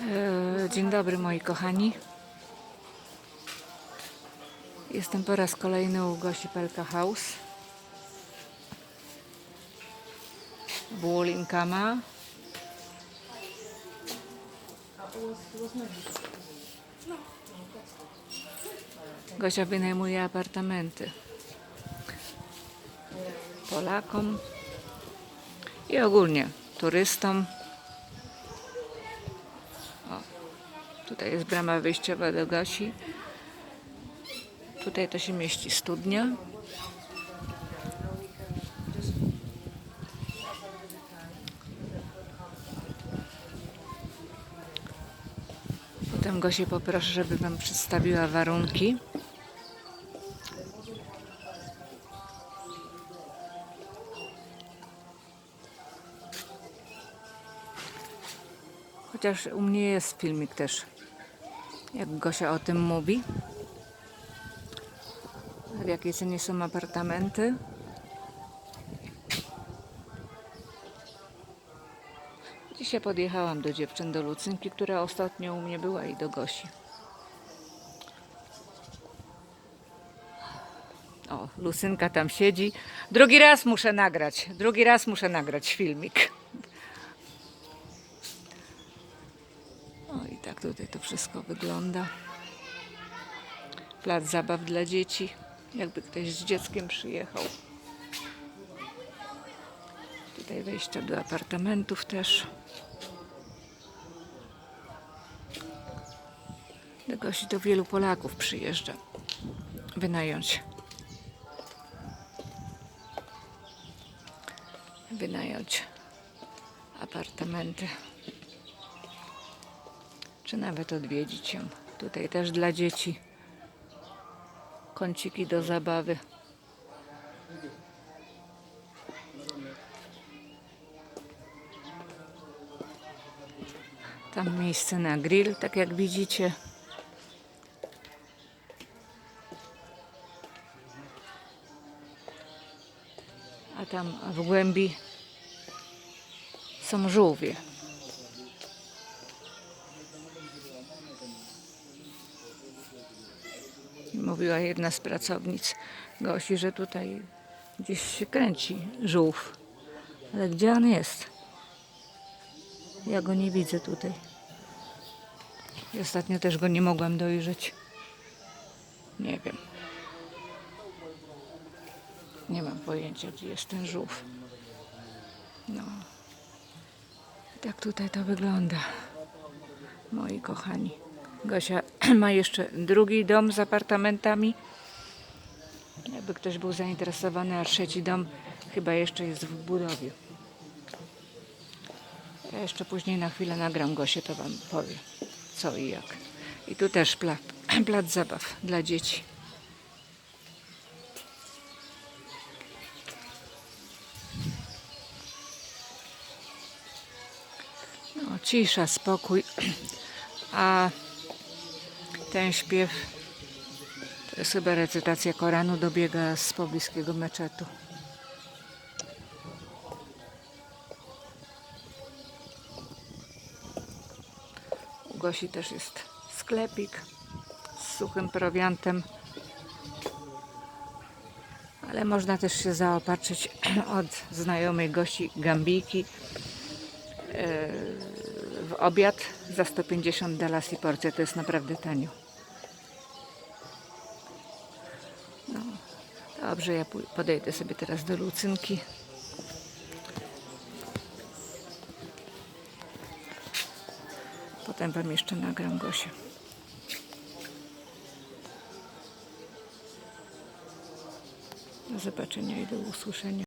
E, Dzień dobry moi kochani. Jestem po raz kolejny u Gosi Pelka House. Bulinkama. Gosia wynajmuje apartamenty Polakom i ogólnie turystom. Tutaj jest brama wyjściowa do Gosi. Tutaj to się mieści studnia. Potem Gosię poproszę, żeby Wam przedstawiła warunki. Chociaż u mnie jest filmik też, jak Gosia o tym mówi. W jakiej cenie są apartamenty. Dzisiaj podjechałam do dziewczyn, do Lucynki, która ostatnio u mnie była i do Gosi. O, Lucynka tam siedzi. Drugi raz muszę nagrać, drugi raz muszę nagrać filmik. I tak tutaj to wszystko wygląda. Plac zabaw dla dzieci, jakby ktoś z dzieckiem przyjechał. Tutaj wejście do apartamentów też. Do Gosi to wielu Polaków przyjeżdża wynająć. Wynająć apartamenty czy nawet odwiedzić ją. Tutaj też dla dzieci kąciki do zabawy. Tam miejsce na grill, tak jak widzicie. A tam w głębi są żółwie. Mówiła jedna z pracownic Gosi, że tutaj gdzieś się kręci żółw. Ale gdzie on jest? Ja go nie widzę tutaj. I ostatnio też go nie mogłam dojrzeć. Nie wiem. Nie mam pojęcia, gdzie jest ten żółw. No. Tak tutaj to wygląda. Moi kochani. Gosia ma jeszcze drugi dom z apartamentami. Jakby ktoś był zainteresowany, a trzeci dom chyba jeszcze jest w budowie. Ja jeszcze później na chwilę nagram Gosię, to Wam powiem co i jak. I tu też plac, plac zabaw dla dzieci. No, cisza, spokój. A ten śpiew to jest chyba recytacja Koranu dobiega z pobliskiego meczetu. U Gosi też jest sklepik z suchym prowiantem. Ale można też się zaopatrzyć od znajomej Gosi Gambiki w obiad za 150 dalas i porcja. To jest naprawdę tanio. Dobrze, ja podejdę sobie teraz do Lucynki. Potem Wam jeszcze nagram Gosię. Do zobaczenia i do usłyszenia.